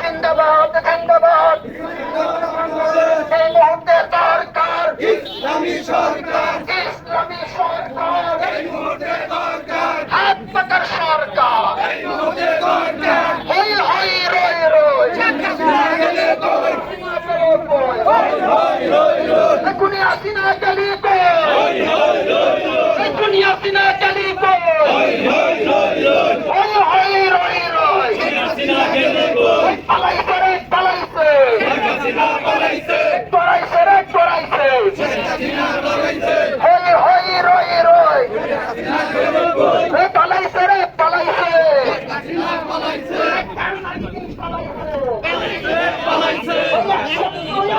জিন্দাবাদ জিন্দাবাদ। এই মুহূর্তে সরকার ইসলামী সরকার। ইসলামী সরকার। এই মুহূর্তে দরকার। হাত পাকার সরকার। এই মুহূর্তে দরকার। হই হই রই রই। গেলে তোর হই হই হই এখনই আসিনা চালি কই হই হই হই এখনই আসিনা চালি কই হই হই হই হই